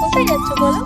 কোথায় যাচ্ছ বলো?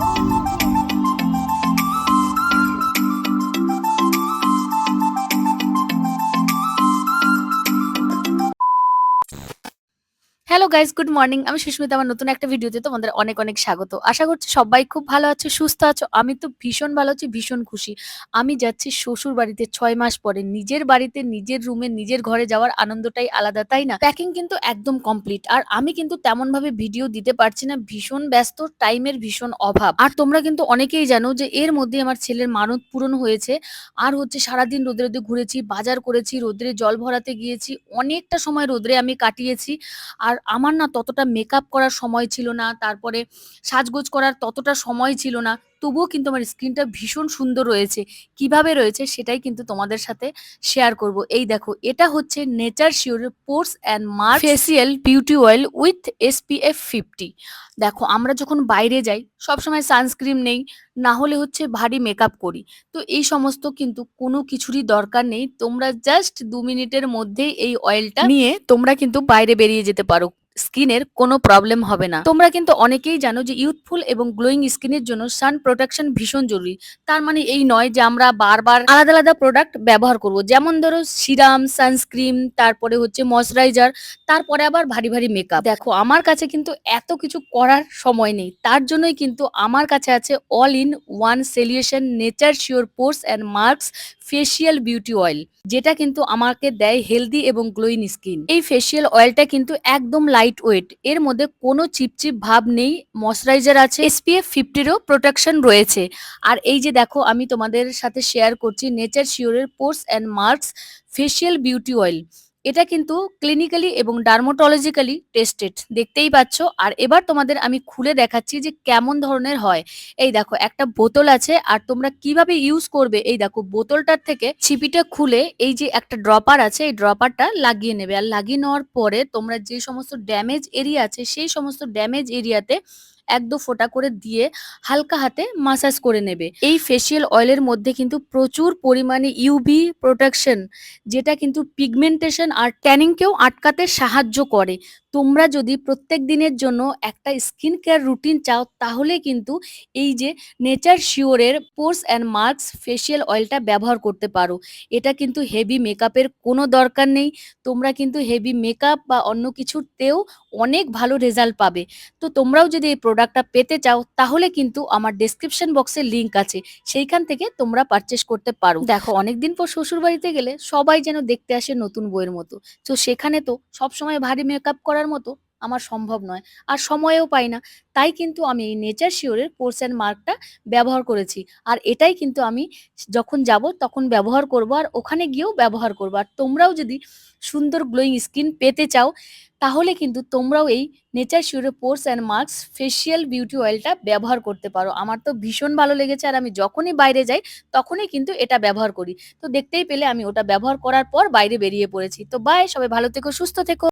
গাইস গুড মর্নিং আমি সুস্মিতা, আমার নতুন একটা ভিডিওতে তোমাদের অনেক অনেক স্বাগত। আশা করছি সবাই খুব ভালো আছো, সুস্থ আছো। আমি তো ভীষণ ভালো আছি, ভীষণ খুশি। আমি যাচ্ছি শ্বশুর বাড়িতে ছয় মাস পরে। নিজের বাড়িতে, নিজের রুমে নিজের ঘরে যাওয়ার আনন্দটাই আলাদা, তাই না? প্যাকিং কিন্তু একদম কমপ্লিট আর আমি কিন্তু তেমন ভাবে ভিডিও দিতে পারছি না। ভীষণ ব্যস্ত টাইমের ভীষণ অভাব। আর তোমরা কিন্তু অনেকেই জানো যে এর মধ্যে আমার ছেলের মানত পূরণ হয়েছে। আর হচ্ছে সারাদিন রোদে রোদে ঘুরেছি, বাজার করেছি রোদ্রে জল ভরাতে গিয়েছি। অনেকটা সময় রোদ্রে আমি কাটিয়েছি। আর আমার না ততটা মেকআপ করার সময় ছিল না, তারপরে সাজগোজ করার ততটা সময় ছিল না, তবুও কিন্তু আমার স্কিনটা ভীষণ সুন্দর রয়েছে। কীভাবে রয়েছে সেটাই কিন্তু তোমাদের সাথে শেয়ার করব। এই দেখো, এটা হচ্ছে Nature শিওরের pores and marks facial beauty oil with SPF fifty দেখো, আমরা যখন বাইরে যাই, সবসময় সানস্ক্রিন নেই, না হলে হচ্ছে ভারী মেকআপ করি। তো এই সমস্ত কিন্তু কোনো কিছুরই দরকার নেই, তোমরা জাস্ট দু মিনিটের মধ্যেই এই অয়েলটা নিয়ে তোমরা কিন্তু বাইরে বেরিয়ে যেতে পারো। স্কিনের কোনো প্রবলেম হবে না। তোমরা কিন্তু অনেকেই জানো যে ইউথফুল এবং গ্লোয়িং স্কিনের জন্য সান প্রোটেকশন ভীষণ জরুরি। তার মানে এই নয় যে আমরা বারবার আলাদা আলাদা প্রোডাক্ট ব্যবহার করব। যেমন ধরো সিরাম সানস্ক্রিন তারপরে হচ্ছে ময়শ্চারাইজার তারপরে আবার ভারী ভারী মেকআপ দেখো, আমার কাছে কিন্তু এত কিছু করার সময় নেই। তার জন্যই কিন্তু আমার কাছে আছে all in one solution Nature Sure pores and marks facial beauty oil যেটা কিন্তু আমাকে দেয় হেলদি এবং গ্লোয়িং স্কিন এই ফেসিয়াল অয়েলটা কিন্তু একদম লাইট ওয়েট এর মধ্যে কোনো চিপচিপ ভাব নেই ময়শ্চারাইজার আছে এসপিএফ ফিফটিরও প্রোটেকশন রয়েছে। আর এই যে দেখো, আমি তোমাদের সাথে শেয়ার করছি Nature শিওরের pores and marks facial beauty oil এটা কিন্তু ক্লিনিক্যালি এবং ডার্মোটোলজিক্যালি টেস্টেড দেখতেই পাচ্ছ। আর এবার তোমাদের আমি খুলে দেখাচ্ছি যে কেমন ধরনের হয়। এই দেখো, একটা বোতল আছে আর তোমরা কীভাবে ইউজ করবে? এই দেখো, বোতলটার থেকে ছিপিটা খুলে এই যে একটা ড্রপার আছে, এই ড্রপারটা লাগিয়ে নেবে। আর লাগিয়ে নেওয়ার পরে তোমরা যে সমস্ত ড্যামেজ এরিয়া আছে, সেই সমস্ত ড্যামেজ এরিয়াতে এক দু ফোঁটা করে দিয়ে হালকা হাতে মাসাজ করে নেবে। এই ফেসিয়াল অয়েলের মধ্যে কিন্তু প্রচুর পরিমাণে ইউবি প্রোটেকশন যেটা কিন্তু পিগমেন্টেশন আর ট্যানিংকেও আটকাতে সাহায্য করে। তোমরা যদি প্রত্যেক দিনের জন্য একটা স্কিন কেয়ার রুটিন চাও, তাহলে কিন্তু এই যে নেচার শিওরের পোর্স অ্যান্ড মার্কস ফেসিয়াল অয়েলটা ব্যবহার করতে পারো। এটা কিন্তু হেভি মেকআপের কোনো দরকার নেই। তোমরা কিন্তু হেভি মেকআপ বা অন্য কিছুতেও অনেক ভালো রেজাল্ট পাবে। তো তোমরাও যদি এই প্রোডাক্টটা পেতে চাও, তাহলে কিন্তু আমার ডেসক্রিপশন বক্সে লিঙ্ক আছে। সেইখান থেকে তোমরা পারচেস করতে পারো। দেখো, অনেকদিন পর শ্বশুর বাড়িতে গেলে সবাই যেন দেখতে আসে নতুন বইয়ের মতো। তো সেখানে তো সবসময় ভারী মেকআপ করার মতো আমার সম্ভব নয় আর সময়ও পাই না। তাই কিন্তু আমি এই নেচার শিওরের পোর্স অ্যান্ড মার্কটা ব্যবহার করেছি। আর এটাই কিন্তু আমি যখন যাব তখন ব্যবহার করব আর ওখানে গিয়েও ব্যবহার করব। আর তোমরাও যদি সুন্দর গ্লোয়িং স্কিন পেতে চাও, তাহলে কিন্তু তোমরাও এই nature শিওরের pores and marks facial beauty অয়েলটা ব্যবহার করতে পারো। আমার তো ভীষণ ভালো লেগেছে আর আমি যখনই বাইরে যাই তখনই কিন্তু এটা ব্যবহার করি। তো দেখতেই পেলে আমি ওটা ব্যবহার করার পর বাইরে বেরিয়ে পড়েছি। তো বাই সবাই ভালো থেকো, সুস্থ থেকো।